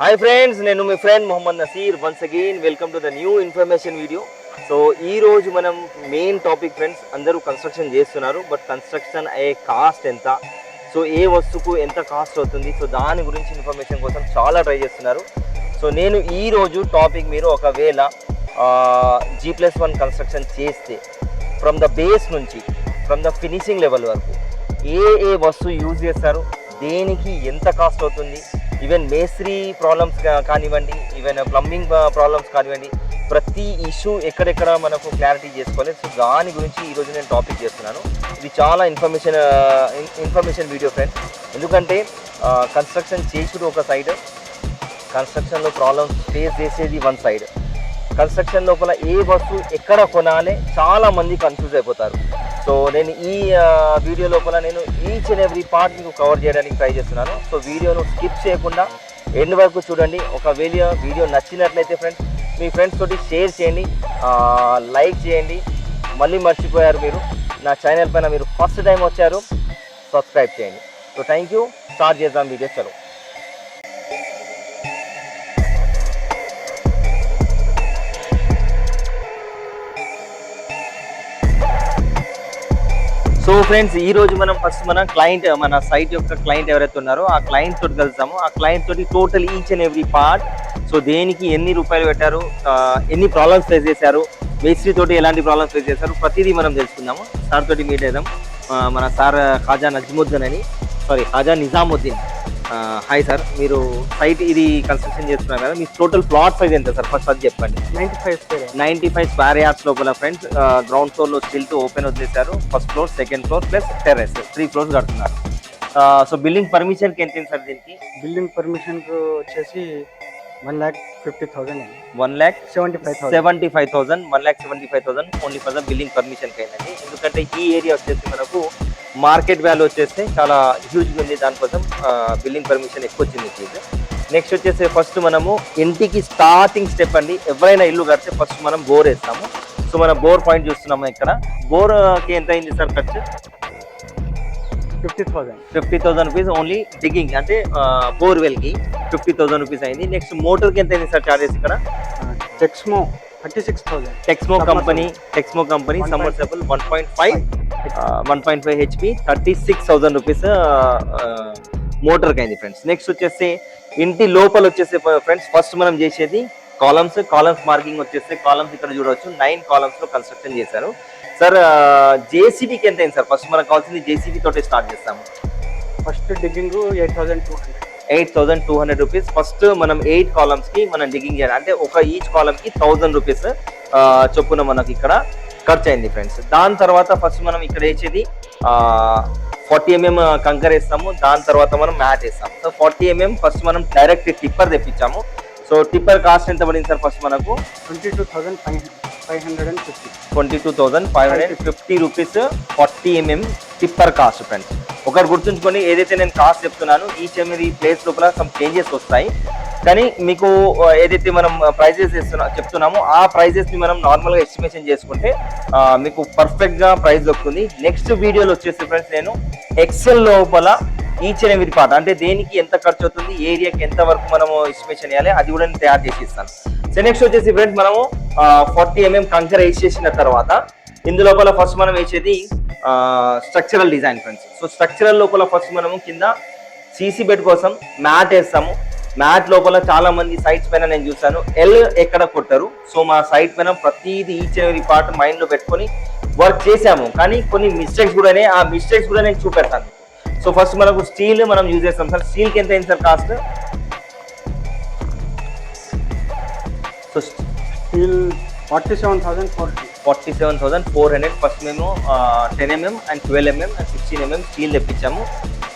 Hi friends నేను మీ friend Mohammed Naseer once again welcome to the new information video so ఈ రోజు మనం main topic friends అందరూ construction చేస్తున్నారు. బట్ కన్స్ట్రక్షన్ అయ్యే కాస్ట్ ఎంత? సో ఏ వస్తువుకు ఎంత కాస్ట్ అవుతుంది? సో దాని గురించి ఇన్ఫర్మేషన్ కోసం చాలా ట్రై చేస్తున్నారు. సో నేను ఈ రోజు టాపిక్ మీరు ఒకవేళ జీ ప్లస్ వన్ కన్స్ట్రక్షన్ చేస్తే ఫ్రమ్ ద బేస్ నుంచి ఫ్రమ్ ద ఫినిషింగ్ లెవెల్ వరకు ఏ ఏ వస్తువు యూజ్ చేస్తారు? దేనికి ఎంత కాస్ట్ అవుతుంది? ఈవెన్ మేస్త్రీ ప్రాబ్లమ్స్ కానివ్వండి ఈవెన్ ప్లంబింగ్ ప్రాబ్లమ్స్ కానివ్వండి ప్రతి ఇష్యూ ఎక్కడెక్కడ మనకు క్లారిటీ చేసుకోవాలి సో దాని గురించి ఈరోజు నేను టాపిక్ చేస్తున్నాను. ఇది చాలా ఇన్ఫర్మేషన్ ఇన్ఫర్మేషన్ వీడియో ఫ్రెండ్స్. ఎందుకంటే కన్స్ట్రక్షన్ చేసుడు ఒక సైడ్ కన్స్ట్రక్షన్లో ప్రాబ్లమ్స్ ఫేస్ చేసేది వన్ సైడ్. కన్స్ట్రక్షన్ లోపల ఏ వస్తువు ఎక్కడ కొనాలి చాలా మంది కన్ఫ్యూజ్ అయిపోతారు. సో నేను ఈ వీడియో లోపల నేను ఈచ్ అండ్ ఎవ్రీ పార్ట్ మీకు కవర్ చేయడానికి ట్రై చేస్తున్నాను. సో వీడియోను స్కిప్ చేయకుండా ఎండ్ వరకు చూడండి. ఒకవేళ వీడియో నచ్చినట్లయితే ఫ్రెండ్స్ మీ ఫ్రెండ్స్ తోటి షేర్ చేయండి. లైక్ చేయండి. మళ్ళీ మర్చిపోయారు మీరు. నా ఛానల్ పైన మీరు ఫస్ట్ టైం వచ్చారు సబ్స్క్రైబ్ చేయండి. సో థ్యాంక్ యూ స్టార్ట్ చేద్దాం వీడియో చలో. ఫ్రెండ్స్ ఈ రోజు మనం ఫస్ట్ మన క్లయింట్ మన సైట్ యొక్క క్లయింట్ ఎవరైతే ఉన్నారో ఆ క్లయింట్ తోటి కలుస్తాము ఆ క్లయింట్ తోటి total each and every part so దేనికి ఎన్ని రూపాయలు పెట్టారు ఎన్ని ప్రాబ్లమ్స్ ఫేస్ చేశారు మేస్త్రి తోటి ఎలాంటి ప్రాబ్లమ్స్ ఫేస్ చేశారు ప్రతిదీ మనం తెలుసుకుందాము. సార్ తోటి మీట్ అవుదాం మన సార్ ఖాజా నజ్ముద్దీన్ అని sorry Khaja Nizamuddin. Hi sir మీరు సైట్ ఇది కన్స్ట్రక్షన్ చేస్తున్నారు కదా మీ టోటల్ ప్లాట్ సైజ్ ఎంత సార్ ఫస్ట్ అది చెప్పండి. Ninety five square ninety five square yards లోపల ఫ్రెండ్స్ గ్రౌండ్ ఫ్లోర్లో స్టిల్ ఓపెన్ వదిలేశారు. First floor second floor plus terrace three floors కడుతున్నారు. సో బిల్డింగ్ పర్మిషన్కి ఎంత సార్ దీనికి? బిల్డింగ్ పర్మిషన్ వచ్చేసి one lakh fifty thousand one lakh seventy five seventy five thousand one lakh seventy five thousand only for the building permission అయిందండి ఎందుకంటే ఈ area వచ్చేసి మనకు మార్కెట్ వాల్యూ వచ్చేసి చాలా హ్యూజ్ ఉంది. దానికోసం బిల్డింగ్ పర్మిషన్ ఎక్కువ వచ్చింది ఫీజు నెక్స్ట్ వచ్చేసి ఫస్ట్ మనము ఇంటికి స్టార్టింగ్ స్టెప్ అండి. ఎవరైనా ఇల్లు కడితే ఫస్ట్ మనం బోర్ వేస్తాము. సో మన బోర్ పాయింట్ చూస్తున్నాము ఇక్కడ. బోర్కి ఎంత అయింది సార్ ఖర్చు? Fifty thousand. Fifty thousand rupees only digging అంటే బోర్వెల్కి ఫిఫ్టీ థౌసండ్ రూపీస్ అయింది. నెక్స్ట్ మోటార్కి ఎంత అయింది సార్ చార్జెస్ ఇక్కడ? Texmo thirty six thousand Texmo company Texmo company 1.5. Submersible one point five one point five HP thirty six thousand rupees మోటార్కి అయింది friends next వచ్చేసి ఇంటి లోపల వచ్చేసి ఫ్రెండ్స్ ఫస్ట్ మనం చేసేది కాలమ్స్ కాలమ్స్ మార్కింగ్ వచ్చేసి కాలమ్స్ ఇక్కడ చూడవచ్చు. నైన్ కాలమ్స్లో కన్స్ట్రక్షన్ చేశారు. సార్ జేసీబీకి ఎంత అయింది సార్ ఫస్ట్ మనకు కావాల్సింది జేసీబీ తోటి స్టార్ట్ చేస్తాము. First digging eight thousand two hundred eight thousand two hundred rupees first మనం ఎయిట్ కాలమ్స్కి మనం డిగ్గింగ్ చేయాలి. అంటే ఒక ఈచ్ కాలమ్కి థౌసండ్ రూపీస్ చొప్పున మనకి ఇక్కడ ఖర్చు అయింది ఫ్రెండ్స్ దాని తర్వాత ఫస్ట్ మనం ఇక్కడ వేసేది ఫార్టీ ఎంఎం కంకర్ వేస్తాము. దాని తర్వాత మనం మ్యాట్ వేస్తాము. సో ఫార్టీ ఎంఎం ఫస్ట్ మనం డైరెక్ట్ టిప్పర్ తెప్పించాము. సో టిప్పర్ కాస్ట్ ఎంత పడింది సార్ ఫస్ట్ మనకు? Twenty two thousand five five hundred and fifty. Twenty two thousand five hundred fifty rupees forty mm tipper cost friends. ఒకటి గుర్తుంచుకొని ఏదైతే నేను cost చెప్తున్నాను ఈచ్ ఎంఎది ప్లేస్ లోపల సమ్ చేంజెస్ వస్తాయి. కానీ మీకు ఏదైతే మనం ప్రైజెస్ ఇస్తున్నా చెప్తున్నామో ఆ ప్రైజెస్ని మనం నార్మల్గా ఎస్టిమేషన్ చేసుకుంటే మీకు పర్ఫెక్ట్గా ప్రైస్ దొరుకుతుంది. నెక్స్ట్ వీడియోలో వచ్చేసి ఫ్రెండ్స్ నేను ఎక్సెల్ లోపల ఈచ్ అండ్ ఎవ్రీ పార్ట్ అంటే దేనికి ఎంత ఖర్చు అవుతుంది ఏరియాకి ఎంత వరకు మనము ఎస్టిమేషన్ చేయాలి అది కూడా నేను తయారు చేసి ఇస్తాను సో నెక్స్ట్ వచ్చేసి ఫ్రెండ్స్ మనము ఫార్టీ ఎంఎం mm కంకర్ వేసేసిన తర్వాత ఇందులోపల ఫస్ట్ మనం వేసేది structural design friends so structural లోపల ఫస్ట్ మనము కింద సీసీ బెడ్ కోసం మ్యాట్ వేస్తాము. మ్యాట్ లోపల చాలా మంది సైట్స్ పైన నేను చూసాను ఎల్ ఎక్కడ కొట్టరు? సో మా సైట్ పైన ప్రతిదీ ఈచ్ అండ్ ఎవ్రీ పార్ట్ మైండ్లో పెట్టుకొని వర్క్ చేసాము కానీ కొన్ని మిస్టేక్స్ కూడానే ఆ మిస్టేక్స్ కూడా నేను చూపెడతాను. సో ఫస్ట్ మనకు స్టీల్ మనం యూజ్ చేస్తాం. సార్ స్టీల్కి ఎంత అయింది sir cost so steel forty seven thousand forty forty seven thousand four hundred first మేము ten mm and twelve mm and sixteen mm steel తెప్పించాము.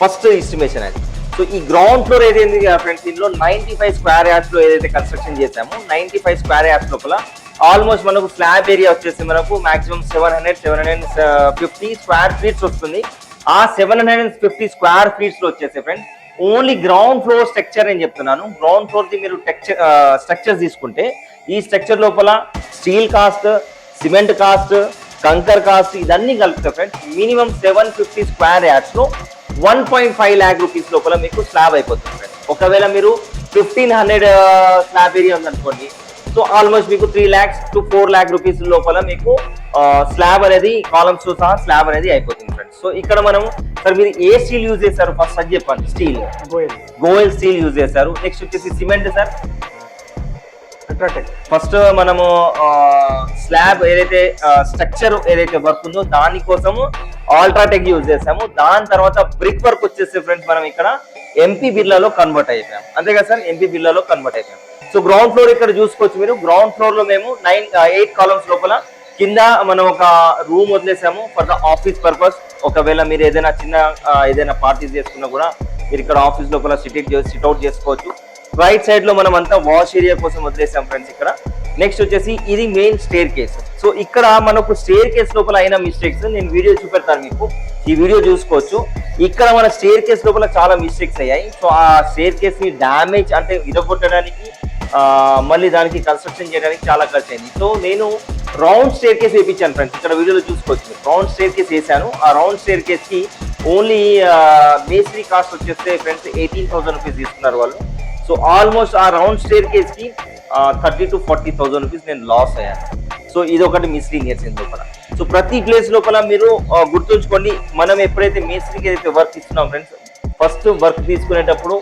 First estimation అది. సో ఈ ground floor ఏదైంది friends దీనిలో ninety five square యార్డ్స్లో ఏదైతే construction చేసామో ninety five square yards లోపల almost మనకు స్లాబ్ ఏరియా వచ్చేసి మనకు maximum seven hundred seven hundred fifty square feets వస్తుంది. ఆ seven hundred and fifty square ఫీట్స్లో వచ్చేసి friends only ground floor structure నేను చెప్తున్నాను. గ్రౌండ్ ఫ్లోర్ ది మీరు టెక్చర్ స్ట్రక్చర్ తీసుకుంటే ఈ స్ట్రక్చర్ లోపల స్టీల్ కాస్ట్ సిమెంట్ కాస్ట్ కంకర్ కాస్ట్ ఇదన్నీ కలిపితే friends minimum seven fifty square యార్డ్స్లో one point five lakh rupees లోపల మీకు స్లాబ్ అయిపోతుంది ఫ్రెండ్స్ ఒకవేళ మీరు ఫిఫ్టీన్ హండ్రెడ్ స్లాబ్ ఏరియా ఉందనుకోండి సో ఆల్మోస్ట్ మీకు three lakhs to four lakh rupees లోపల మీకు స్లాబ్ అనేది కాలమ్స్తో సహా స్లాబ్ అనేది అయిపోతుంది ఫ్రెండ్స్ సో ఇక్కడ మనం సార్ మీరు ఏ స్టీల్ యూజ్ చేశారు? ఫస్ట్ అది చెప్పండి steel Goyal Goyal steel use చేశారు. నెక్స్ట్ వచ్చేసి సిమెంట్ సార్ ఫస్ట్ మనము స్లాబ్ ఏదైతే స్ట్రక్చర్ ఏదైతే వర్క్ ఉందో దానికోసము ఆల్ట్రాటెక్ యూజ్ చేసాము దాని తర్వాత బ్రిక్ వర్క్ వచ్చేసి ఫ్రెండ్స్ మనం ఇక్కడ ఎంపీ బిర్లాలో కన్వర్ట్ అయిపోయాం. అంతే కదా సార్ ఎంపీ బిర్లాలో కన్వర్ట్ అయిపోయాం. సో గ్రౌండ్ ఫ్లోర్ ఇక్కడ చూసుకోవచ్చు మీరు. గ్రౌండ్ ఫ్లోర్లో మేము నైన్ ఎయిట్ కాలమ్స్ లోపల కింద మనం ఒక రూమ్ వదిలేసాము ఫర్ ద ఆఫీస్ పర్పస్ ఒకవేళ మీరు ఏదైనా చిన్న ఏదైనా పార్టీస్ చేసుకున్నా కూడా మీరు ఇక్కడ ఆఫీస్ లోపల సిట్ సిట్అవుట్ చేసుకోవచ్చు. రైట్ సైడ్లో మనం అంతా వాష్ ఏరియా కోసం వదిలేసాం ఫ్రెండ్స్ ఇక్కడ. నెక్స్ట్ వచ్చేసి ఇది మెయిన్ స్టేర్ కేస్ సో ఇక్కడ మనకు స్టేర్ కేస్ లోపల అయిన మిస్టేక్స్ నేను వీడియో చూపెడతాను మీకు. ఈ వీడియో చూసుకోవచ్చు. ఇక్కడ మన స్టేర్ కేస్ లోపల చాలా మిస్టేక్స్ అయ్యాయి. సో ఆ స్టేర్ కేస్ని డ్యామేజ్ అంటే విరగొట్టడానికి మళ్ళీ దానికి కన్స్ట్రక్షన్ చేయడానికి చాలా ఖర్చు అయింది సో నేను రౌండ్ స్టేర్ కేస్ వేయించాను ఫ్రెండ్స్ ఇక్కడ వీడియోలో చూసుకోవచ్చు. రౌండ్ స్టేర్ కేస్ వేసాను ఆ రౌండ్ స్టేర్ కేస్కి ఓన్లీ మేస్త్రీ కాస్ట్ వచ్చేస్తే ఫ్రెండ్స్ ఎయిటీన్ థౌసండ్ రూపీస్ తీసుకున్నారు వాళ్ళు. సో ఆల్మోస్ట్ ఆ రౌండ్ స్టేర్ కేస్కి thirty to forty thousand rupees నేను లాస్ అయ్యాను. సో ఇది ఒకటి మిస్లీడింగ్ చేసింది లోపల. సో ప్రతి ప్లేస్ లోపల మీరు గుర్తుంచుకోండి. మనం ఎప్పుడైతే మేస్త్రికి ఏదైతే వర్క్ ఇస్తున్నాం ఫ్రెండ్స్ ఫస్ట్ వర్క్ తీసుకునేటప్పుడు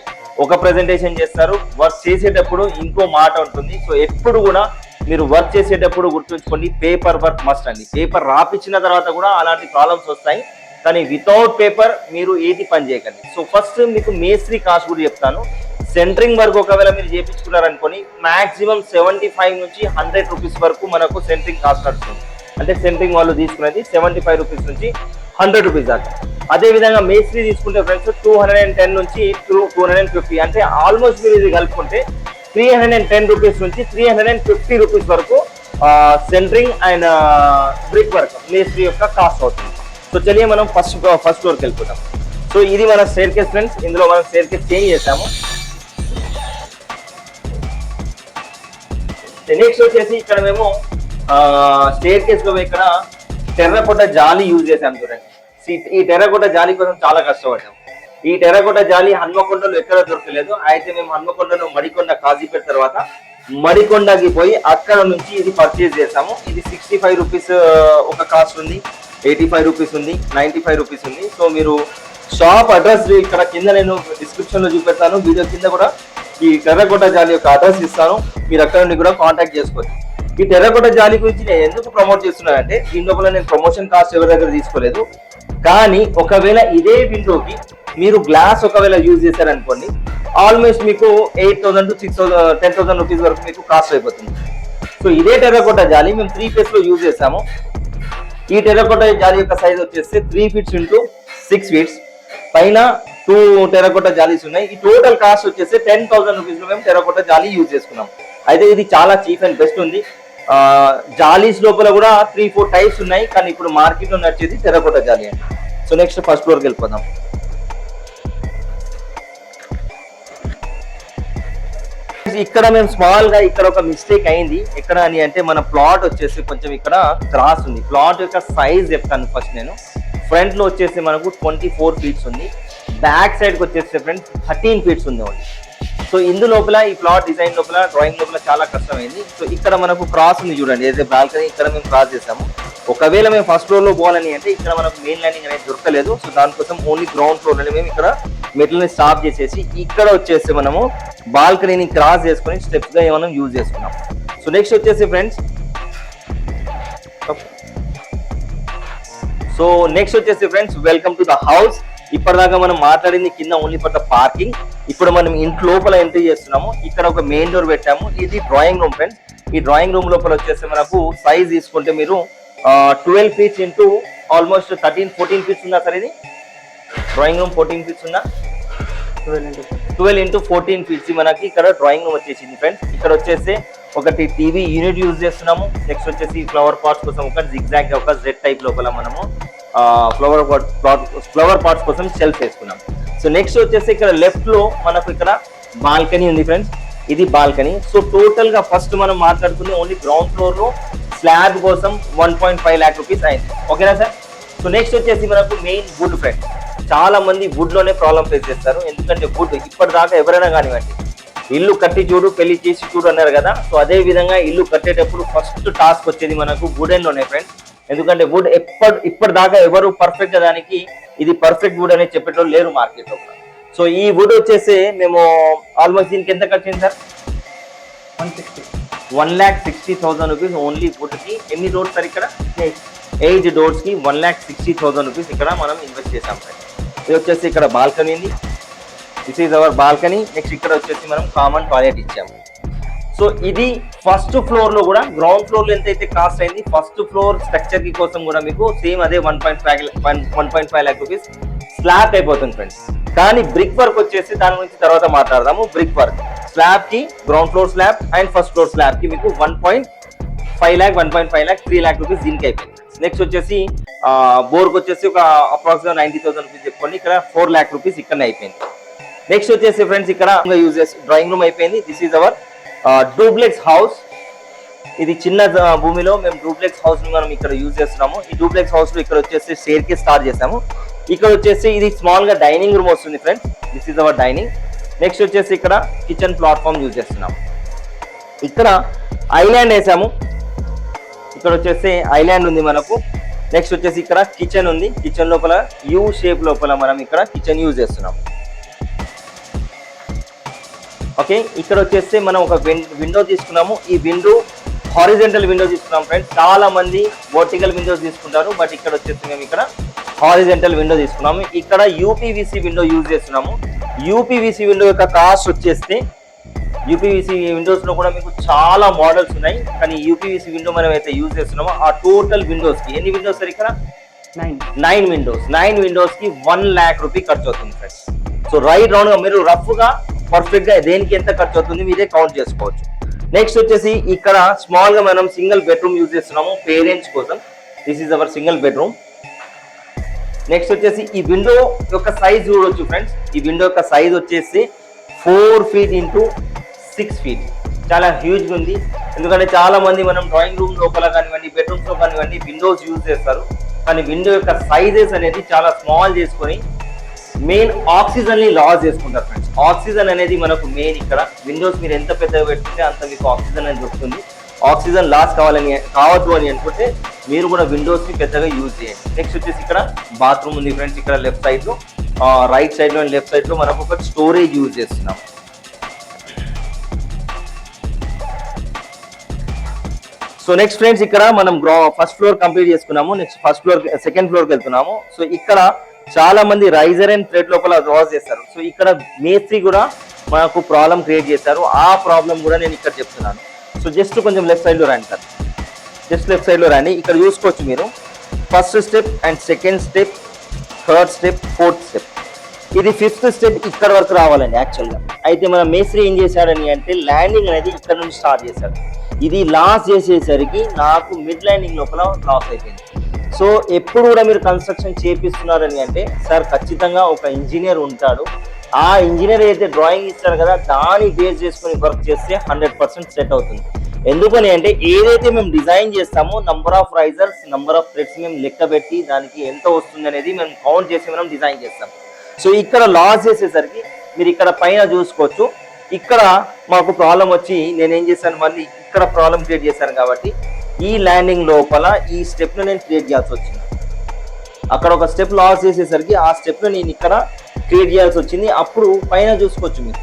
ఒక ప్రెజెంటేషన్ చేస్తారు. వర్క్ చేసేటప్పుడు ఇంకో మాట ఉంటుంది. సో ఎప్పుడు కూడా మీరు వర్క్ చేసేటప్పుడు గుర్తుంచుకోండి పేపర్ వర్క్ మస్ట్ అండి. పేపర్ రాపిచ్చిన తర్వాత కూడా అలాంటి ప్రాబ్లమ్స్ వస్తాయి. కానీ వితౌట్ పేపర్ మీరు ఏది పని చేయకండి. సో ఫస్ట్ మీకు మేస్త్రి కాస్ట్ కూడా చెప్తాను. సెంటరింగ్ వర్క్ ఒకవేళ మీరు చేయించుకున్నారనుకోని మాక్సిమం సెవెంటీ ఫైవ్ నుంచి హండ్రెడ్ రూపీస్ వరకు మనకు సెంటరింగ్ కాస్ట్ నడుస్తుంది. అంటే సెంటరింగ్ వాళ్ళు తీసుకునేది సెవెంటీ ఫైవ్ రూపీస్ నుంచి హండ్రెడ్ రూపీస్ దాకా. అదే విధంగా మేస్త్రి తీసుకుంటే friends two hundred and ten నుంచి two two hundred and fifty అంటే ఆల్మోస్ట్ మీరు ఇది కలుపుకుంటే three hundred and ten rupees నుంచి three hundred and fifty rupees వరకు సెంటరింగ్ అండ్ బ్రిక్ వర్క్ మేస్త్రి యొక్క కాస్ట్ అవుతుంది. సో చలియ మనం ఫస్ట్ ఫస్ట్ ఫ్లోర్కి వెళ్ళిపోతాం. సో ఇది మన స్టేర్ కేస్ ఫ్రెండ్స్ ఇందులో మనం స్టేర్ కేస్ చేంజ్ చేసాము నెక్స్ట్ వచ్చేసి ఇక్కడ మేము స్టేర్ కేస్లో ఇక్కడ టెర్రపొట్ట జాలి యూజ్ చేసాం చూడండి. ఈ- ఈ టెర్రకోట జాలి కోసం చాలా కష్టపడ్డాం. ఈ టెర్రకోట జాలి హన్మకొండలో ఎక్కడ దొరకలేదు. అయితే మేము హన్మకొండలో మడికొండ కాజీపేట తర్వాత మడికొండకి పోయి అక్కడ నుంచి ఇది పర్చేజ్ చేసాము ఇది సిక్స్టీ ఫైవ్ రూపీస్ ఒక కాస్ట్ ఉంది. ఎయిటీ ఫైవ్ రూపీస్ ఉంది. నైంటీ ఫైవ్ రూపీస్ ఉంది. సో మీరు షాప్ అడ్రస్ ఇక్కడ కింద నేను డిస్క్రిప్షన్లో చూపెడతాను. వీడియో కింద కూడా ఈ టెర్రకోట జాలి యొక్క అడ్రస్ ఇస్తాను. మీరు అక్కడ నుండి కూడా కాంటాక్ట్ చేసుకోవచ్చు. ఈ టెర్రకోట జాలి గురించి నేను ఎందుకు ప్రమోట్ చేస్తున్నానంటే దీని లోపల నేను ప్రమోషన్ కాస్ట్ ఎవరి దగ్గర తీసుకోలేదు. కానీ ఒకవేళ ఇదే విండోకి మీరు గ్లాస్ ఒకవేళ యూజ్ చేశారనుకోండి ఆల్మోస్ట్ మీకు eight thousand to six thousand ten thousand rupees వరకు మీకు కాస్ట్ అయిపోతుంది. సో ఇదే టెర్రకోట జాలి మేము త్రీ ఫేస్లో యూజ్ చేసాము ఈ టెర్రకోట జాలి యొక్క సైజ్ వచ్చేసి three feets into six feets పైన టూ టెర్రకోట జాలీస్ ఉన్నాయి. ఈ టోటల్ కాస్ట్ వచ్చేసి టెన్ థౌసండ్ రూపీస్లో మేము టెరకోట జాలీ యూజ్ చేసుకున్నాం. అయితే ఇది చాలా చీప్ అండ్ బెస్ట్ ఉంది. జాలీస్ లోపల కూడా త్రీ ఫోర్ టైప్స్ ఉన్నాయి కానీ ఇప్పుడు మార్కెట్లో నచ్చేది టెర్రకోట జాలీ అండి. సో నెక్స్ట్ ఫస్ట్ ఫ్లోర్కి వెళ్ళిపోదాం. ఇక్కడ మేము స్మాల్గా ఇక్కడ ఒక మిస్టేక్ అయింది. ఎక్కడ అని అంటే మన ప్లాట్ వచ్చేసి కొంచెం ఇక్కడ క్రాస్ ఉంది. ప్లాట్ యొక్క సైజ్ చెప్తాను ఫస్ట్ నేను. ఫ్రంట్లో వచ్చేసి మనకు ట్వంటీ ఫోర్ ఫీట్స్ ఉంది. బ్యాక్ సైడ్కి వచ్చేసి ఫ్రెండ్ థర్టీన్ ఫీట్స్ ఉంది ఓన్లీ. సో ఇందు లోపల ఈ ప్లాట్ డిజైన్ లోపల డ్రాయింగ్ లోపల చాలా కష్టమైంది. సో ఇక్కడ మనకు క్రాస్ ఉంది చూడండి ఏదైతే బాల్కనీ ఇక్కడ మేము క్రాస్ చేసాము. ఒకవేళ మేము ఫస్ట్ ఫ్లోర్లో పోవాలని అంటే ఇక్కడ మనకు మెయిన్ ల్యాండింగ్ అనేది దొరకలేదు. సో దానికోసం ఓన్లీ గ్రౌండ్ ఫ్లోర్లోనే మేము ఇక్కడ మెట్లని స్టాప్ చేసేసి ఇక్కడ వచ్చేసి మనము బాల్కనీని క్రాస్ చేసుకొని స్టెప్స్గా మనం యూజ్ చేసుకున్నాం. సో నెక్స్ట్ వచ్చేసి ఫ్రెండ్స్ సో నెక్స్ట్ వచ్చేసి friends welcome to the house ఇప్పటిదాకా మనం మాట్లాడింది కింద ఓన్లీ ఫర్ ద పార్కింగ్ ఇప్పుడు మనం ఇంటి లోపల ఎంట్రీ చేస్తున్నాము. ఇక్కడ ఒక మెయిన్ డోర్ పెట్టాము. ఇది డ్రాయింగ్ రూమ్ ఫ్రెండ్స్ ఈ డ్రాయింగ్ రూమ్ లోపల వచ్చేసి మనకు సైజ్ తీసుకుంటే మీరు twelve feets into almost thirteen fourteen feets ఉందా సార్ ఇది. డ్రాయింగ్ రూమ్ ఫోర్టీన్ ఫీట్స్ ఉందా ట్వెల్వ్ ఇంటూ ఫోర్టీన్ ఫీట్స్ మనకి ఇక్కడ డ్రాయింగ్ రూమ్ వచ్చేసింది ఫ్రెండ్స్ ఇక్కడ వచ్చేసి ఒకటి టీవీ యూనిట్ యూజ్ చేస్తున్నాము. నెక్స్ట్ వచ్చేసి ఫ్లవర్ పాట్స్ కోసం ఒక జిగ్జాగ్ ఒక జెడ్ టైప్ లోపల మనము ఫ్లవర్ పాట్ ఫ్లవర్ పాట్స్ కోసం షెల్ఫ్ వేసుకున్నాం సో నెక్స్ట్ వచ్చేసి ఇక్కడ లెఫ్ట్లో మనకు ఇక్కడ బాల్కనీ ఉంది ఫ్రెండ్స్ ఇది బాల్కనీ సో టోటల్గా ఫస్ట్ మనం మాట్లాడుకునే ఓన్లీ గ్రౌండ్ ఫ్లోర్లో స్లాబ్ కోసం one point five lakh rupees అయింది. ఓకేనా సార్ సో నెక్స్ట్ వచ్చేసి మనకు మెయిన్ వుడ్ ఫ్రెండ్ చాలా మంది వుడ్లోనే ప్రాబ్లం ఫేస్ చేస్తారు. ఎందుకంటే వుడ్ ఇప్పటిదాకా ఎవరైనా కానివ్వండి. ఇల్లు కట్టి చూడు పెళ్ళి చేసి చూడు అన్నారు కదా. సో అదే విధంగా ఇల్లు కట్టేటప్పుడు ఫస్ట్ టాస్క్ వచ్చేది మనకు వుడెన్లోనే ఫ్రెండ్స్ ఎందుకంటే వుడ్ ఎప్పటి ఇప్పటిదాకా ఎవరు పర్ఫెక్ట్ దానికి ఇది పర్ఫెక్ట్ వుడ్ అనేది చెప్పేటోళ్ళు లేరు మార్కెట్లో సో ఈ వుడ్ వచ్చేసి మేము ఆల్మోస్ట్ దీనికి ఎంత ఖర్చు అయింది sir? One sixty one lakh sixty thousand rupees only వుడ్కి. ఎన్ని డోర్స్ సార్ ఇక్కడ? Eight డోర్స్కి one lakh sixty thousand rupees ఇక్కడ మనం ఇన్వెస్ట్ చేసాం సార్. ఇది వచ్చేసి ఇక్కడ బాల్కనీ ఉంది. This is our balcony next ఇక్కడ వచ్చేసి మనం కామన్ టాయిలెట్ ఇచ్చాము సో ఇది ఫస్ట్ ఫ్లోర్లో కూడా గ్రౌండ్ ఫ్లోర్లో ఎంత అయితే కాస్ట్ అయింది. ఫస్ట్ ఫ్లోర్ స్ట్రక్చర్కి కోసం కూడా మీకు సేమ్ అదే one point five one point five lakh rupees slab అయిపోతుంది ఫ్రెండ్స్ కానీ బ్రిక్ వర్క్ వచ్చేసి దాని గురించి తర్వాత మాట్లాడదాము. Brick work స్లాబ్కి ground floor slab and first floor స్లాబ్కి మీకు one point five lakh one point five lakh three lakh rupees దీనికి అయిపోయింది. నెక్స్ట్ వచ్చేసి బోర్కి వచ్చేసి ఒక అప్రాక్సిమేట్ నైన్టీ థౌసండ్ రూపీస్ చెప్పుకోండి. ఇక్కడ ఫోర్ ల్యాక్ రూపీస్ ఇక్కడ అయిపోయింది. నెక్స్ట్ వచ్చేసి ఫ్రెండ్స్ ఇక్కడ యూజ్ చేసి డ్రాయింగ్ రూమ్ అయిపోయింది. This is our duplex house. ఇది చిన్న భూమిలో మేము డూప్లెక్స్ హౌస్ని మనం ఇక్కడ యూజ్ చేస్తున్నాము. ఈ డూప్లెక్స్ హౌస్లో ఇక్కడ వచ్చేసి షేర్కి స్టార్ట్ చేసాము ఇక్కడ వచ్చేసి ఇది స్మాల్గా డైనింగ్ రూమ్ వస్తుంది friends this is our dining next వచ్చేసి ఇక్కడ కిచెన్ ప్లాట్ఫామ్ యూజ్ చేస్తున్నాము. ఇక్కడ ఐలాండ్ వేసాము. ఇక్కడ వచ్చేసి ఐలాండ్ ఉంది మనకు. నెక్స్ట్ వచ్చేసి ఇక్కడ కిచెన్ ఉంది. కిచెన్ లోపల యూ షేప్ లోపల మనం ఇక్కడ కిచెన్ యూజ్ చేస్తున్నాం ఓకే ఇక్కడ వచ్చేసి మనం ఒక విండో తీసుకున్నాము. ఈ విండో హారిజెంటల్ విండో తీసుకున్నాం ఫ్రెండ్స్ చాలా మంది వర్టికల్ విండోస్ తీసుకుంటారు బట్ ఇక్కడ వచ్చేసి మేము ఇక్కడ హారిజెంటల్ విండో తీసుకున్నాము. ఇక్కడ యూపీవీసీ విండో యూజ్ చేస్తున్నాము. యూపీవీసీ విండో యొక్క కాస్ట్ వచ్చేస్తే యూపీవీసీ విండోస్లో కూడా మీకు చాలా మోడల్స్ ఉన్నాయి. కానీ యూపీవీసీ విండో మనం అయితే యూజ్ చేస్తున్నామో ఆ టోటల్ విండోస్కి. ఎన్ని విండోస్ సార్ ఇక్కడ? నైన్ నైన్ విండోస్ నైన్ విండోస్కి వన్ ల్యాక్ రూపీ ఖర్చు అవుతుంది ఫ్రెండ్స్ సో రైట్ రౌండ్గా మీరు రఫ్గా పర్ఫెక్ట్గా దేనికి ఎంత ఖర్చు అవుతుంది మీరే కౌంట్ చేసుకోవచ్చు. నెక్స్ట్ వచ్చేసి ఇక్కడ స్మాల్గా మనం సింగిల్ బెడ్రూమ్ యూజ్ చేస్తున్నాము పేరెంట్స్ కోసం. This is our single bedroom next వచ్చేసి ఈ విండో యొక్క సైజ్ చూడవచ్చు ఫ్రెండ్స్ ఈ విండో యొక్క సైజ్ వచ్చేసి four feet into six feet చాలా హ్యూజ్ ఉంది. ఎందుకంటే చాలా మంది మనం డ్రాయింగ్ రూమ్ లోపల కానివ్వండి బెడ్రూమ్స్లో కానివ్వండి విండోస్ యూజ్ చేస్తారు. కానీ విండో యొక్క సైజెస్ అనేది చాలా స్మాల్ చేసుకొని మెయిన్ ఆక్సిజన్ని లాస్ చేసుకుంటారు ఫ్రెండ్స్. ఆక్సిజన్ అనేది మనకు మెయిన్ ఇక్కడ. విండోస్ మీరు ఎంత పెద్దగా పెట్టుకుంటే అంత మీకు ఆక్సిజన్ అనేది దొరుకుతుంది ఆక్సిజన్ లాస్ కావాలని కావద్దు అని అనుకుంటే మీరు కూడా విండోస్ని పెద్దగా యూజ్ చేయండి. నెక్స్ట్ వచ్చేసి ఇక్కడ బాత్రూమ్ ఉంది ఫ్రెండ్స్ ఇక్కడ లెఫ్ట్ సైడ్లో. రైట్ సైడ్లో లెఫ్ట్ సైడ్లో మనకు ఒక స్టోరేజ్ యూజ్ చేస్తున్నాం. సో నెక్స్ట్ ఫ్రెండ్స్ ఇక్కడ మనం ఫస్ట్ ఫ్లోర్ కంప్లీట్ చేసుకున్నాము. నెక్స్ట్ ఫస్ట్ ఫ్లోర్ సెకండ్ ఫ్లోర్కి వెళ్తున్నాము. సో ఇక్కడ చాలా మంది రైజర్ అండ్ థ్రెడ్ లోపల డ్రాస్ చేస్తారు. సో ఇక్కడ మేస్త్రి కూడా మనకు ప్రాబ్లం క్రియేట్ చేస్తారు. ఆ ప్రాబ్లం కూడా నేను ఇక్కడ చెప్తున్నాను. సో జస్ట్ కొంచెం లెఫ్ట్ సైడ్లో రండి సార్. జస్ట్ లెఫ్ట్ సైడ్లో రండి ఇక్కడ చూసుకోవచ్చు మీరు. First step and second step third step fourth step ఇది ఫిఫ్త్ స్టెప్ ఇక్కడ వరకు రావాలండి యాక్చువల్గా అయితే మన మేస్త్రి ఏం చేశాడని అంటే ల్యాండింగ్ అనేది ఇక్కడ నుంచి స్టార్ట్ చేశాడు. ఇది లాస్ చేసేసరికి నాకు మిడ్ ల్యాండింగ్ లోపల లాస్ అయిపోయింది. సో ఎప్పుడు కూడా మీరు కన్స్ట్రక్షన్ చేపిస్తున్నారని అంటే సార్ ఖచ్చితంగా ఒక ఇంజనీర్ ఉంటాడు. ఆ ఇంజనీర్ అయితే డ్రాయింగ్ ఇస్తారు కదా దాన్ని బేస్ చేసుకొని వర్క్ చేస్తే హండ్రెడ్ పర్సెంట్ సెట్ అవుతుంది. ఎందుకని అంటే ఏదైతే మేము డిజైన్ చేస్తామో number of risers number of threads మేము లెక్క పెట్టి దానికి ఎంత వస్తుంది అనేది మేము కౌంట్ చేసి మనం డిజైన్ చేస్తాం. సో ఇక్కడ లాస్ చేసేసరికి మీరు ఇక్కడ పైన చూసుకోవచ్చు. ఇక్కడ మాకు ప్రాబ్లం వచ్చి నేను ఏం చేశాను మళ్ళీ ఇక్కడ ప్రాబ్లం క్రియేట్ చేశాను కాబట్టి ఈ ల్యాండింగ్ లోపల ఈ స్టెప్ను నేను క్రియేట్ చేయాల్సి వచ్చింది. అక్కడ ఒక స్టెప్ లాస్ చేసేసరికి ఆ స్టెప్ను నేను ఇక్కడ క్రియేట్ చేయాల్సి వచ్చింది. అప్పుడు పైన చూసుకోవచ్చు మీరు.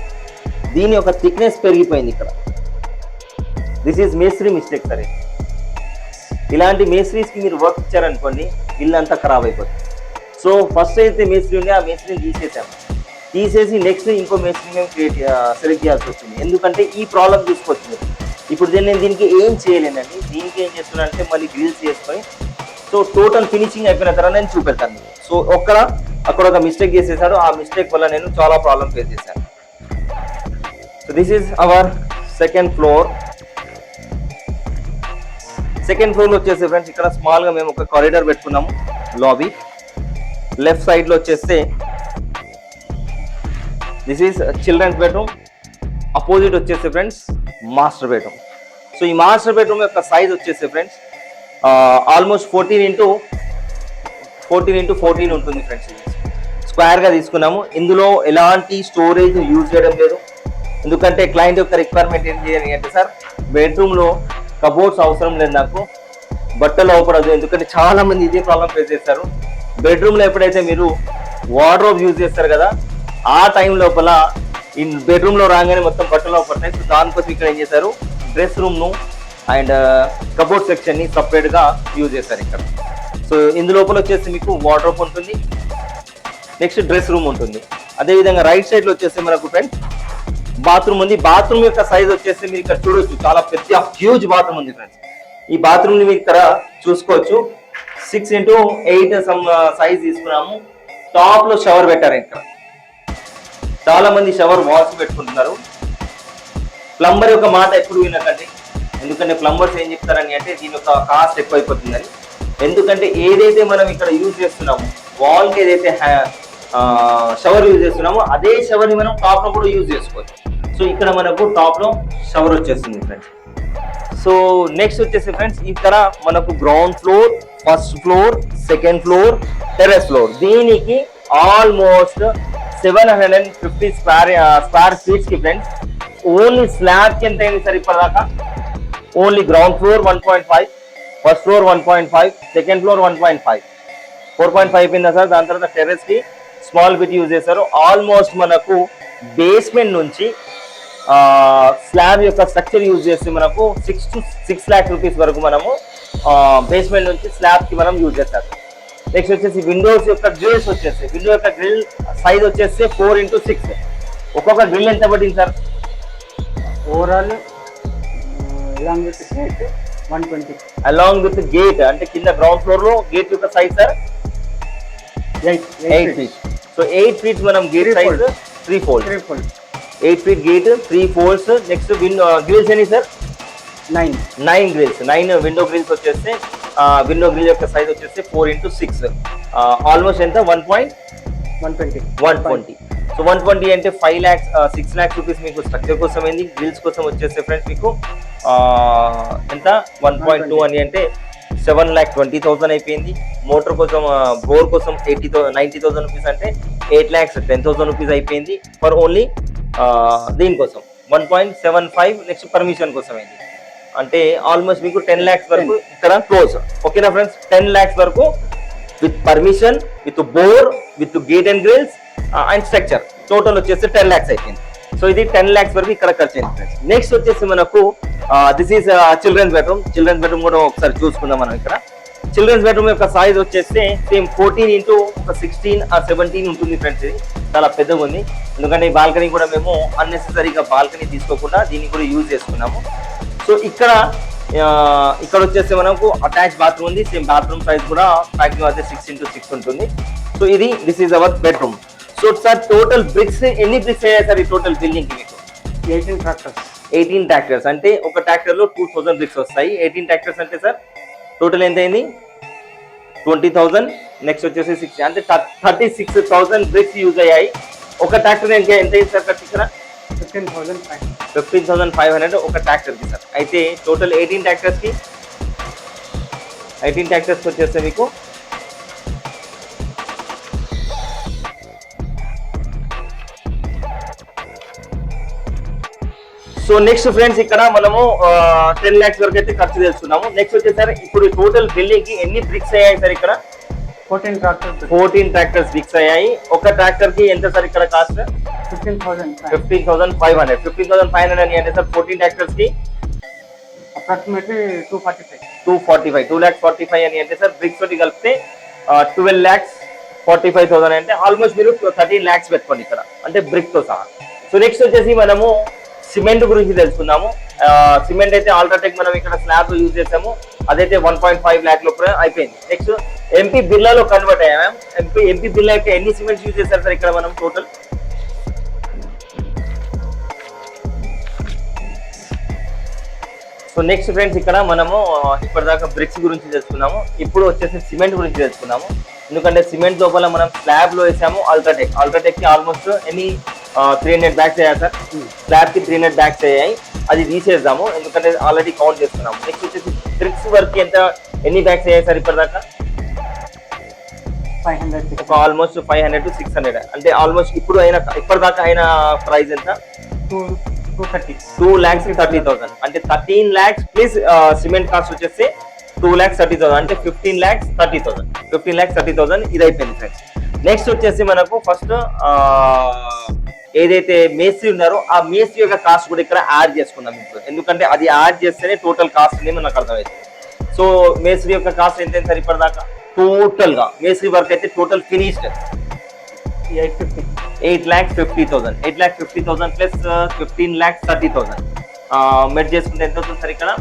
దీని యొక్క థిక్నెస్ పెరిగిపోయింది ఇక్కడ. దిస్ ఈజ్ మేస్త్రీ మిస్టేక్ సరే ఇలాంటి మేస్త్రీస్కి మీరు వర్క్ ఇచ్చారనుకోండి ఇల్లు అంతా ఖరాబ్ అయిపోతుంది. సో ఫస్ట్ అయితే మేస్త్రి ఉండే ఆ మేస్త్రిని తీసేసాము. తీసేసి నెక్స్ట్ ఇంకో మేస్త్రి మేము క్రియేట్ సెలెక్ట్ చేయాల్సి వచ్చింది ఎందుకంటే ఈ ప్రాబ్లం తీసుకొచ్చింది ఇప్పుడు దీన్ని నేను దీనికి ఏం చేయలేనండి. దీనికి ఏం చేస్తున్నాను అంటే మళ్ళీ గ్రిల్స్ చేసుకొని సో టోటల్ ఫినిషింగ్ అయిపోయిన తర్వాత నేను చూపెడతాను సో ఒక్కడ అక్కడ ఒక మిస్టేక్ చేసేసాడు. ఆ మిస్టేక్ వల్ల నేను చాలా ప్రాబ్లం ఫేస్ చేశాను. So this is our second floor second ఫ్లోర్లో వచ్చేసి ఫ్రెండ్స్ ఇక్కడ స్మాల్గా మేము ఒక కారిడార్ పెట్టుకున్నాము లాబీ లెఫ్ట్ సైడ్లో వచ్చేస్తే this is children's bedroom opposite వచ్చేసి ఫ్రెండ్స్ మాస్టర్ బెడ్రూమ్. సో ఈ మాస్టర్ బెడ్రూమ్ యొక్క సైజ్ వచ్చేసి friends almost fourteen into fourteen into fourteen ఉంటుంది ఫ్రెండ్స్. స్క్వేర్గా తీసుకున్నాము. ఇందులో ఎలాంటి స్టోరేజ్ యూజ్ చేయడం లేదు. ఎందుకంటే క్లయింట్ యొక్క రిక్వైర్మెంట్ ఏం చేయాలి అంటే సార్ బెడ్రూమ్లో కబోర్డ్స్ అవసరం లేదు నాకు. బట్టలు అవపడదు. ఎందుకంటే చాలా మంది ఇదే ప్రాబ్లం ఫేస్ చేస్తారు. బెడ్రూమ్లో ఎప్పుడైతే మీరు వార్డ్రోబ్ యూజ్ చేస్తారు కదా ఆ టైం లోపల ఈ బెడ్రూమ్లో రాగానే మొత్తం బట్టలు పడతాయి. సో దానికోసం ఇక్కడ ఏం చేశారు? డ్రెస్ రూమ్ను అండ్ కబోర్డ్ సెక్షన్ని సపరేట్గా యూజ్ చేస్తారు ఇక్కడ. సో ఇందులోపల వచ్చేసి మీకు వార్డ్రోబ్ ఉంటుంది. నెక్స్ట్ డ్రెస్ రూమ్ ఉంటుంది. అదేవిధంగా రైట్ సైడ్లో వచ్చేసి మనకు ఫ్రెండ్స్ బాత్రూమ్ ఉంది. బాత్రూమ్ యొక్క సైజ్ వచ్చేసి మీరు ఇక్కడ చూడొచ్చు. చాలా పెద్ద హ్యూజ్ బాత్రూమ్ ఉంది ఫ్రెండ్స్ ఈ బాత్రూమ్ని మీరు ఇక్కడ చూసుకోవచ్చు. Six into eight some size తీసుకున్నాము. టాప్లో షవర్ పెట్టారు ఇక్కడ. చాలా మంది షవర్ వాల్స్ పెట్టుకుంటున్నారు. ప్లంబర్ యొక్క మాట ఎప్పుడు వినకండి. ఎందుకంటే ప్లంబర్స్ ఏం చెప్తారని అంటే దీని యొక్క కాస్ట్ ఎక్కువైపోతుందని. ఎందుకంటే ఏదైతే మనం ఇక్కడ యూజ్ చేస్తున్నామో వాల్కి ఏదైతే షవర్ యూజ్ చేస్తున్నామో అదే షవర్ని మనం టాప్లో కూడా యూజ్ చేసుకోవచ్చు. సో ఇక్కడ మనకు టాప్లో షవర్ వచ్చేస్తుంది ఫ్రెండ్స్. సో నెక్స్ట్ వచ్చేసి ఫ్రెండ్స్ ఇక్కడ మనకు ground floor first floor second floor terrace floor దీనికి almost seven hundred and fifty square square ఫీట్స్కి friends. Only స్లాబ్కి ఎంత అయింది సార్ ఇప్పటిదాకా? Only ground floor one point five first floor one point five second floor one point five. Four point five అయిపోయిందా sir? దాని తర్వాత టెర్రస్కి small bit use చేశారు. Almost మనకు బేస్మెంట్ నుంచి స్లాబ్ యొక్క స్ట్రక్చర్ యూజ్ చేసి మనకు six to six lakh rupees వరకు మనము బేస్మెంట్ నుంచి స్లాబ్కి మనం యూజ్ చేస్తారు. నెక్స్ట్ వచ్చేసి విండోస్ యొక్క గ్రిల్స్ వచ్చేసి. విండో యొక్క గ్రిల్ సైజ్ వచ్చేసి ఫోర్ ఇంటూ సిక్స్ ఒక్కొక్క గ్రిల్ ఎంత పడింది sir? Overall along with gate one twenty along with gate అంటే కింద గ్రౌండ్ ఫ్లోర్లో గేట్ యొక్క size sir eight eight feet so eight feet మనం gate size. Three fold three full eight feet gate three folds next win grills ఎన్ని sir nine nine grills nine window grills వచ్చేస్తే window grill యొక్క size వచ్చేసి four into six almost ఎంత? One point one twenty one twenty so one twenty అంటే five lakhs six lakhs rupees మీకు structure కోసం అయింది. Grills కోసం వచ్చేస్తే ఫ్రెండ్స్ మీకు ఎంత? వన్ పాయింట్ టూ అని అంటే సెవెన్ ల్యాక్ ట్వంటీ థౌసండ్ అయిపోయింది. మోటార్ కోసం బోర్ కోసం eighty thousand ninety thousand rupees అంటే eight lakhs ten thousand rupees అయిపోయింది. ఫర్ ఓన్లీ దీనికోసం. One point seven five next permission కోసం అయింది. అంటే ఆల్మోస్ట్ మీకు టెన్ ల్యాక్స్ వరకు ఇక్కడ క్లోజ్ ఓకేనా ఫ్రెండ్స్ టెన్ ల్యాక్స్ వరకు with permission with bore with gate and grills and structure total వచ్చేసి టెన్ ల్యాక్స్ అయిపోయింది. సో ఇది టెన్ ల్యాక్స్ వరకు ఇక్కడ ఖర్చు అయింది ఫ్రెండ్స్ నెక్స్ట్ వచ్చేసి మనకు this is children's bedroom children's bedroom కూడా ఒకసారి చూసుకుందాం మనం ఇక్కడ. చిల్డ్రన్స్ బెడ్రూమ్ యొక్క సైజ్ వచ్చేస్తే సేమ్ ఫోర్టీన్ ఇంటూ ఒక సిక్స్టీన్ ఆ సెవెంటీన్ ఉంటుంది ఫ్రెండ్స్ ఇది. చాలా పెద్దగా ఉంది ఎందుకంటే ఈ బాల్కనీ కూడా మేము అన్నెసెసరీగా బాల్కనీ తీసుకోకుండా దీన్ని కూడా యూజ్ చేసుకున్నాము. సో ఇక్కడ ఇక్కడ వచ్చేసి మనకు అటాచ్ బాత్రూమ్ ఉంది. సేమ్ బాత్రూమ్ సైజ్ కూడా మ్యాక్సిమం అయితే సిక్స్ ఇంటూ సిక్స్ ఉంటుంది. సో ఇది this is our bedroom so sir total bricks ఎన్ని బ్రిక్స్ అయ్యాయి సార్ ఈ టోటల్ బిల్డింగ్ మీకు? ఎయిటీన్ ట్రాక్టర్స్ ఎయిటీన్ ట్రాక్టర్స్ అంటే ఒక ట్రాక్టర్లో టూ థౌసండ్ బ్రిక్స్ వస్తాయి. ఎయిటీన్ ట్రాక్టర్స్ అంటే సార్ టోటల్ ఎంత అయింది? ట్వంటీ థౌసండ్ నెక్స్ట్ వచ్చేసి సిక్స్ అంటే thirty six thousand bricks use అయ్యాయి. ఒక ట్రాక్టర్ ఎంత ఎంత అయింది సార్ ఖర్చు ఇక్కడ? Fifteen thousand five hundred. ఒక ట్రాక్టర్కి సార్. అయితే టోటల్ ఎయిటీన్ ట్రాక్టర్స్కి ఎయిటీన్ ట్రాక్టర్స్ వచ్చేస్తే మీకు సో నెక్స్ట్ ఫ్రెండ్స్ ఇక్కడ మనము టెన్ ల్యాక్స్ వరకు అయితే ఖర్చు తెలుసుకున్నాము. నెక్స్ట్ వచ్చేసరి ఇప్పుడు టోటల్ బిల్డింగ్కి ఎన్ని బ్రిక్స్ అయ్యాయి సార్ ఇక్కడ? Fourteen tractors fourteen tractors bricks అయ్యాయి. ఒక ట్రాక్టర్కి ఎంత సార్ ఇక్కడ cost fifteen thousand five hundred fifteen thousand five hundred అంటే sir fourteen ట్రాక్టర్స్కి approximately two forty five two forty five two lakhs forty five అని అంటే సార్? బ్రిక్స్ తోటి కలిపితే twelve lakhs forty five thousand అంటే ఆల్మోస్ట్ మీరు thirteen lakhs పెట్టుకోండి ఇక్కడ. అంటే బ్రిక్తో సహా. సో నెక్స్ట్ వచ్చేసి మనము సిమెంట్ గురించి తెలుసుకుందాము. సిమెంట్ అయితే ఆల్ట్రాటెక్ మనం ఇక్కడ స్లాబ్ యూజ్ చేసాము. అదైతే వన్ పాయింట్ ఫైవ్ ల్యాక్ లోపల అయిపోయింది. నెక్స్ట్ ఎంపీ బిర్లాలో కన్వర్ట్ అయ్యాం మ్యామ్ ఎంపీ ఎంపీ బిర్లా యొక్క ఎన్ని సిమెంట్స్ యూజ్ చేశారు సార్ ఇక్కడ మనం టోటల్ సో నెక్స్ట్ ఫ్రెండ్స్ ఇక్కడ మనము ఇప్పటిదాకా బ్రిక్స్ గురించి తెలుసుకున్నాము. ఇప్పుడు వచ్చేసి సిమెంట్ గురించి తెలుసుకున్నాము. ఎందుకంటే సిమెంట్ లోపల మనం స్లాబ్లో వేసాము అల్ట్రాటెక్ అల్ట్రాటెక్కి ఆల్మోస్ట్ ఎన్ని త్రీ హండ్రెడ్ బ్యాగ్స్ అయ్యాయి సార్. స్లాబ్కి త్రీ హండ్రెడ్ బ్యాగ్స్ అయ్యాయి. అది తీసేద్దాము ఎందుకంటే ఆల్రెడీ కౌంట్ చేస్తున్నాము నెక్స్ట్ వచ్చేసి బ్రిక్స్ వర్క్ ఎంత ఎన్ని బ్యాగ్స్ అయ్యాయి సార్ ఇప్పటిదాకా? ఫైవ్ హండ్రెడ్ ఒక almost five hundred to six hundred అంటే ఆల్మోస్ట్ ఇప్పుడు అయిన ఇప్పటిదాకా అయిన ప్రైస్ ఎంత? Two thirty two lakhs thirty thousand అంటే thirteen lakhs please cement cost వచ్చేసి టూ ల్యాక్స్ థర్టీ థౌసండ్ అంటే fifteen lakhs thirty thousand fifteen lakhs thirty thousand ఇది అయిపోయింది ఫ్రెండ్స్ నెక్స్ట్ వచ్చేసి మనకు ఫస్ట్ uh, ఏదైతే మేస్త్రి ఉన్నారో ఆ మేస్త్రి యొక్క కాస్ట్ కూడా ఇక్కడ యాడ్ చేసుకుందాం ఇప్పుడు. ఎందుకంటే అది యాడ్ చేస్తేనే టోటల్ కాస్ట్ అనేది మనకు అర్థమవుతుంది. సో మేస్త్రి యొక్క కాస్ట్ ఎంత సరిపడదాకా? టోటల్గా టోటల్ మేస్త్రి వర్క్ అయితే total finished eight fifty eight lakhs fifty thousand eight lakhs fifty thousand plus fifteen lakhs thirty thousand మెట్ చేసుకుంటే ఎంత అవుతుంది సార్ ఇక్కడ?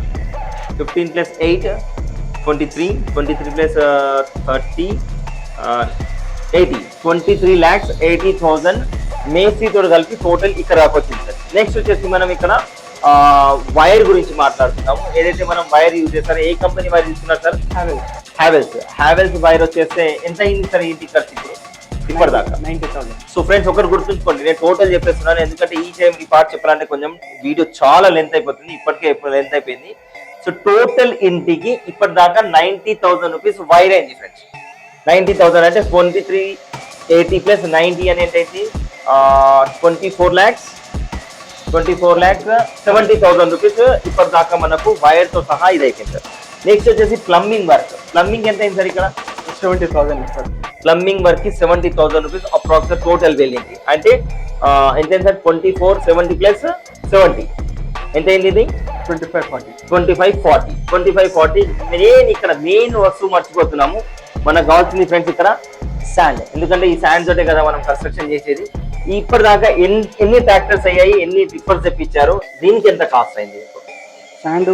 Fifteen plus eight twenty three twenty three plus thirty eighty twenty three lakhs eighty thousand మేసీతో కలిపి total ఇక్కడ దాకా వచ్చింది sir. Next వచ్చేసి మనం ఇక్కడ వైర్ గురించి మాట్లాడుతున్నాము ఏదైతే మనం వైర్ యూజ్ చేస్తారో ఏ కంపెనీ వైర్ తీసుకున్నారు సార్? హ్యావెల్స్ హ్యావెల్స్ వైర్ వచ్చేస్తే ఎంత అయింది సార్ ఇంటి ఖర్చు ఇప్పుడు ఇప్పటిదాకా నైన్టీ థౌసండ్. సో ఫ్రెండ్స్ ఒకటి గుర్తుంచుకోండి నేను టోటల్ చెప్పేస్తున్నాను. ఎందుకంటే ఈ టైం ఈ పార్ట్ చెప్పాలంటే కొంచెం వీడియో చాలా లెంత్ అయిపోతుంది. ఇప్పటికే లెంత్ అయిపోయింది. సో టోటల్ ఇంటికి ఇప్పటిదాకా నైన్టీ థౌసండ్ రూపీస్ వైర్ అయింది ఫ్రెండ్స్ నైన్టీ థౌసండ్ అంటే twenty three eighty plus ninety అని ఏంటైతే twenty four lakhs twenty four lakhs seventy thousand rupees ఇప్పటిదాకా మనకు వైర్తో సహా ఇది అయిపోయింది. సార్ నెక్స్ట్ వచ్చేసి ప్లంబింగ్ వర్క్ ప్లంబింగ్ ఎంత అయింది సార్ ఇక్కడ? సెవెంటీ థౌసండ్ సార్ ప్లంబింగ్ వర్క్కి seventy thousand rupees approx total బిల్డింగ్కి అంటే ఎంత sir? Twenty four seventy plus seventy ఎంత అయింది ఇది? Twenty five forty twenty five forty twenty five forty main ఇక్కడ మెయిన్ వస్తువు మర్చిపోతున్నాము. మనకు కావాల్సింది ఫ్రెండ్స్ ఇక్కడ శాండ్ ఎందుకంటే ఈ శాండ్ తోటే కదా మనం కన్స్ట్రక్షన్ చేసేది. ఇప్పటిదాకా ఎన్ని ఎన్ని ట్రాక్టర్స్ అయ్యాయి ఎన్ని టిప్పర్స్ తెప్పించారు దీనికి ఎంత కాస్ట్ అయింది? Sand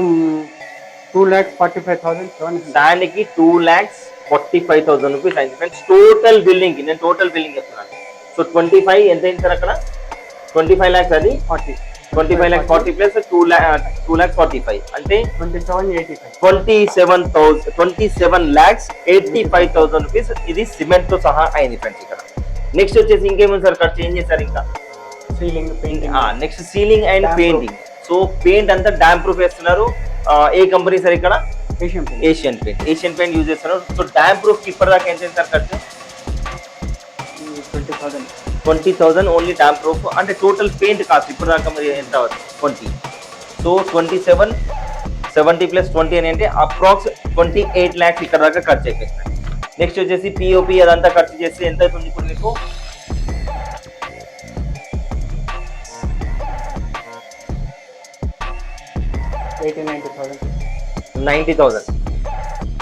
two lakhs forty five thousand seven hundred శాండ్కి two lakhs forty five thousand rupees అయింది ఫ్రెండ్స్ టోటల్ బిల్డింగ్ నేను టోటల్ బిల్డింగ్ చెప్తున్నాను. సో ట్వంటీ ఫైవ్ ఎంత అయింది సార్ అక్కడ? ట్వంటీ ఫైవ్ ల్యాక్స్ అది? Forty twenty five lakhs forty plus two lakh two lakhs forty five అంటే twenty seven eighty five twenty seven thousand twenty seven lakhs eighty five thousand rupees ఇది సిమెంట్తో సహా అయింది friends ఇక్కడ. నెక్స్ట్ వచ్చేసి ఇంకేముంది సార్ ఖర్చు ఏం చేశారు ఇంకా. Ceiling painting next ceiling and. Painting so paint అంతా డ్యామ్ ప్రూఫ్ వేస్తున్నారు. ఆ, ఏ కంపెనీ సార్ ఇక్కడ? Asian paint Asian paint Asian paint use చేస్తున్నారు సో డ్యామ్ ప్రూఫ్ ఇప్పటిదాకా ఎంత అయింది సార్ ఖర్చు? Twenty thousand twenty thousand only damp proof అంటే టోటల్ పెయింట్ కాస్ట్ ఇప్పటిదాకా మరి ఎంత twenty so twenty seven seventy plus twenty అని అంటే అప్రాక్స్ ట్వంటీ ఎయిట్ ల్యాక్స్ ఇక్కడ దాకా ఖర్చు అయిపోయింది. నెక్స్ట్ వచ్చేసి పిఓపి అదంతా ఖర్చు చేస్తే ఎంత అవుతుంది ఇప్పుడు మీకు? Eighty ninety thousand ninety thousand.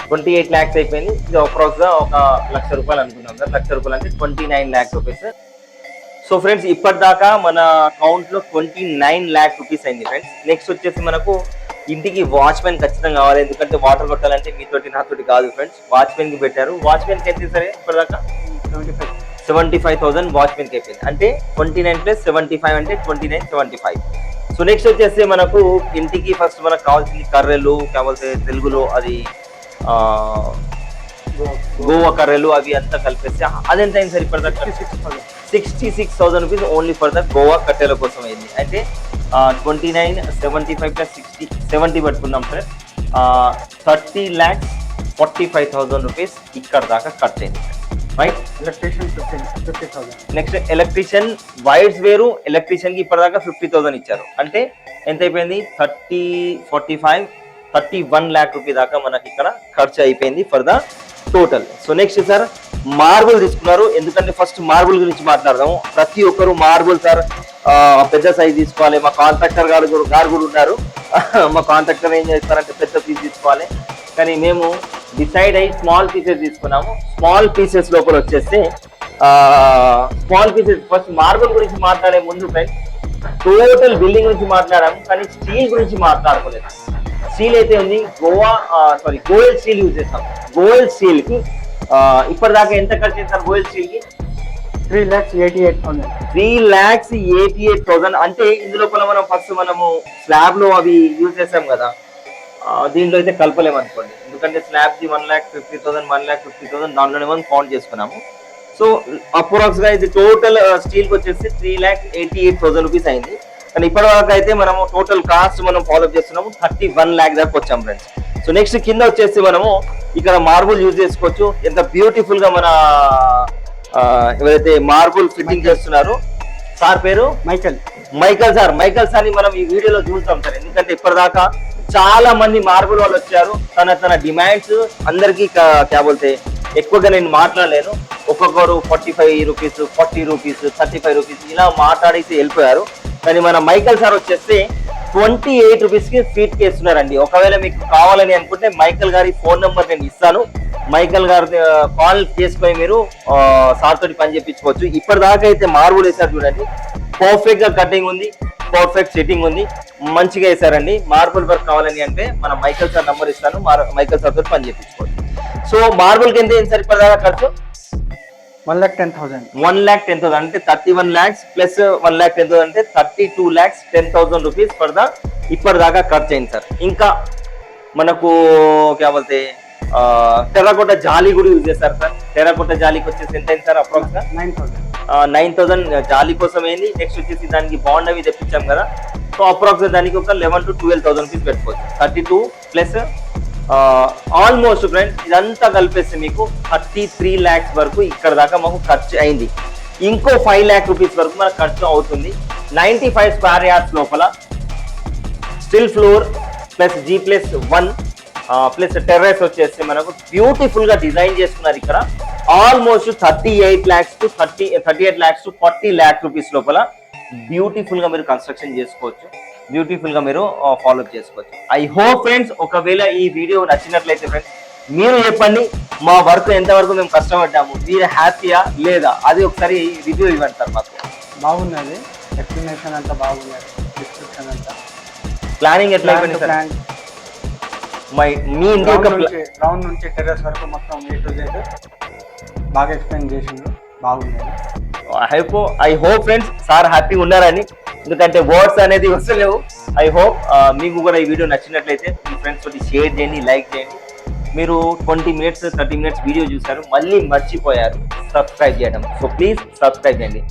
Twenty eight lakhs అయిపోయింది. ఇది అప్రాక్స్గా ఒక లక్ష రూపాయలు అనుకున్నాం సార్. లక్ష రూపాయలు అంటే twenty nine lakhs rupees so friends ఇప్పటిదాకా మన అకౌంట్లో ట్వంటీ నైన్ ల్యాక్ రూపీస్ అయింది ఫ్రెండ్స్. నెక్స్ట్ వచ్చేసి మనకు ఇంటికి వాచ్మెన్ ఖచ్చితంగా కావాలి. ఎందుకంటే వాటర్ కొట్టాలంటే మీతోటి నాతోటి కాదు ఫ్రెండ్స్. వాచ్మెన్కి పెట్టారు. వాచ్మెన్కి ఎంత సరే? ఇప్పటిదాకా? Seventy five. Seventy five thousand వాచ్మెన్కి అయిపోయింది. అంటే twenty nine plus seventy five అంటే twenty nine seventy five so next వచ్చేసి మనకు ఇంటికి ఫస్ట్ మనకు కావాల్సింది కర్రెలు కావాల్సిన తెలుగులో అది గోవా కర్రెలు అవి అంతా కలిపేస్తే అదెంత అయింది సార్ ఇప్పటిదాకా? Sixty six thousand rupees only for the Goa కట్టెల కోసం అయింది. అంటే twenty nine seventy five plus sixty seventy పెట్టుకున్నాం sir. Thirty lakhs forty five thousand rupees ఇక్కడ దాకా కట్ అయింది right electrician fifteen fifty thousand next electrician wires వేరు ఎలక్ట్రీషియన్కి ఇప్పటిదాకా ఫిఫ్టీ థౌసండ్ ఇచ్చారు. అంటే ఎంత అయిపోయింది? Thirty forty five thirty one lakh rupee దాకా మనకి ఇక్కడ ఖర్చు అయిపోయింది for the total so next sir marble తీసుకున్నారు. ఎందుకంటే ఫస్ట్ మార్బుల్ గురించి మాట్లాడదాము. ప్రతి ఒక్కరు మార్బుల్ సార్ పెద్ద సైజ్ తీసుకోవాలి. మా కాంట్రాక్టర్ గారు గారు కూడా ఉన్నారు. మా కాంట్రాక్టర్ ఏం చేస్తారంటే పెద్ద పీస్ తీసుకోవాలి. కానీ మేము డిసైడ్ అయ్యి స్మాల్ పీసెస్ తీసుకున్నాము. స్మాల్ పీసెస్ లోపల వచ్చేస్తే స్మాల్ పీసెస్. ఫస్ట్ మార్బుల్ గురించి మాట్లాడే ముందు ఫ్రెండ్స్ టోటల్ బిల్డింగ్ గురించి మాట్లాడాము కానీ స్టీల్ గురించి మాట్లాడుకోలేదు. స్టీల్ అయితే ఉంది Goa sorry gold steel use చేస్తాం. గోల్డ్ స్టీల్కి ఇప్పటిదాకా ఎంత ఖర్చు చేస్తారు gold స్టీల్కి three lakhs eighty eight thousand. Three lakhs eighty eight thousand. అంటే ఇందులో మనం ఫస్ట్ మనము స్లాబ్లో అవి యూజ్ చేసాం కదా. దీంట్లో అయితే కలపలేము అనుకోండి. ఎందుకంటే slab the one lakh fifty thousand one lakh fifty thousand దాంట్లోనే మనం కౌంట్ చేసుకున్నాము. సో అప్రాక్స్గా ఇది టోటల్ స్టీల్కి వచ్చేసి three lakh eighty eight thousand rupees అయింది. కానీ ఇప్పటి వరకు అయితే మనము టోటల్ కాస్ట్ మనం ఫాలో చేస్తున్నాము థర్టీ వన్ ల్యాక్ దాకా వచ్చాం ఫ్రెండ్స్ సో నెక్స్ట్ కింద వచ్చేసి మనము ఇక్కడ మార్బుల్ యూజ్ చేసుకోవచ్చు. ఎంత బ్యూటిఫుల్గా మన ఎవరైతే మార్బుల్ ఫిట్టింగ్ చేస్తున్నారో సార్ పేరు? మైకల్. Michael sir. మైకల్ సార్ని మనం ఈ వీడియోలో చూస్తాం సార్. ఎందుకంటే ఇప్పటిదాకా చాలా మంది మార్బుల్ వాళ్ళు వచ్చారు. తన తన డిమాండ్స్ అందరికి క్యా ఎక్కువగా నేను మాట్లాడలేను. ఒక్కొక్కరు forty five rupees forty rupees thirty five rupees ఇలా మాట్లాడేసి వెళ్ళిపోయారు. కానీ మన మైకల్ సార్ వచ్చేస్తే ట్వంటీ ఎయిట్ రూపీస్కి ఫీట్కి ఇస్తున్నారండి ఒకవేళ మీకు కావాలని అనుకుంటే మైకల్ గారి ఫోన్ నెంబర్ నేను ఇస్తాను. మైకల్ గారి కాల్ చేసుకొని మీరు సార్ తోటి పని చేయించుకోవచ్చు ఇప్పటిదాకా అయితే మార్బుల్ వేశారు చూడండి. పర్ఫెక్ట్గా కటింగ్ ఉంది పర్ఫెక్ట్ సెట్టింగ్ ఉంది. మంచిగా వేసారండి మార్బుల్ వర్క్ కావాలని అంటే మన మైకల్ సార్ నంబర్ ఇస్తాను. మైకల్ సార్ తోటి పని చేయించుకోవచ్చు సో మార్బుల్కి ఎంత అయింది సార్ ఇప్పటిదాకా ఖర్చు? One lakh ten thousand. One lakh ten thousand. అంటే thirty one lakhs plus one lakh ten thousand అంటే thirty two lakhs ten thousand rupees for the ఇప్పటిదాకా ఖర్చు అయింది సార్. ఇంకా మనకు క్యా బోల్తే టెర్రకోట జాలి కూడా యూజ్ చేస్తారు సార్ టెర్రకోట జాలీకి వచ్చేసి ఎంత అయింది సార్ అప్రాక్స్గా నైన్ థౌసండ్ నైన్ థౌసండ్ జాలీ కోసం ఏంది? నెక్స్ట్ వచ్చేసి దానికి బాండ్ అవి తెప్పించాం కదా. సో అప్రాక్స్ దానికి ఒక eleven to twelve thousand rupees పెట్టుకోవచ్చు. Thirty two plus almost friends ఇదంతా కలిపేస్తే మీకు థర్టీ త్రీ ల్యాక్స్ వరకు ఇక్కడ దాకా మాకు ఖర్చు అయింది. ఇంకో ఫైవ్ ల్యాక్ రూపీస్ వరకు మనకు ఖర్చు అవుతుంది. నైంటీ ఫైవ్ స్క్వేర్ యార్డ్స్ లోపల stilt floor plus G plus one plus terrace వచ్చేసి మనకు బ్యూటిఫుల్గా డిజైన్ చేసుకున్నారు ఇక్కడ. Almost thirty eight lakhs to thirty thirty eight lakhs to forty lakh rupees లోపల బ్యూటిఫుల్గా మీరు కన్స్ట్రక్షన్ చేసుకోవచ్చు. బ్యూటిఫుల్గా మీరు ఫాలో చేసుకోవచ్చు. ఐ హోప్ ఫ్రెండ్స్ ఒకవేళ ఈ వీడియో నచ్చినట్లయితే ఫ్రెండ్స్ మీరు చెప్పండి మా వర్క్ ఎంతవరకు మేము కష్టపడ్డాము మీరు హ్యాపీయా లేదా? అది ఒకసారి రివ్యూ ఇవ్వండి సార్ మాకు. బాగున్నది. ఎక్స్ప్లెనేషన్ అంతా బాగున్నది. డిస్క్రిప్షన్ అంతా. ప్లానింగ్ ఎట్లా అయిపోయింది సార్? మై మీ ఇంటి యొక్క గ్రౌండ్ నుంచి టెర్రస్ వరకు మొత్తం ఏ టు జెడ్ బాగా ఎక్స్ప్లెయిన్ చేసిండ్రు బాగున్నది I hope I hope friends sir హ్యాపీగా ఉన్నారని. ఎందుకంటే వర్డ్స్ అనేది వస్తలేవు. ఐ హోప్ మీకు కూడా ఈ వీడియో నచ్చినట్లయితే మీ ఫ్రెండ్స్ తోటి షేర్ చేయండి లైక్ చేయండి. మీరు twenty minutes thirty minutes video చూసారు మళ్ళీ మర్చిపోయారు. సబ్స్క్రైబ్ చేయడం. సో ప్లీజ్ సబ్స్క్రైబ్ చేయండి.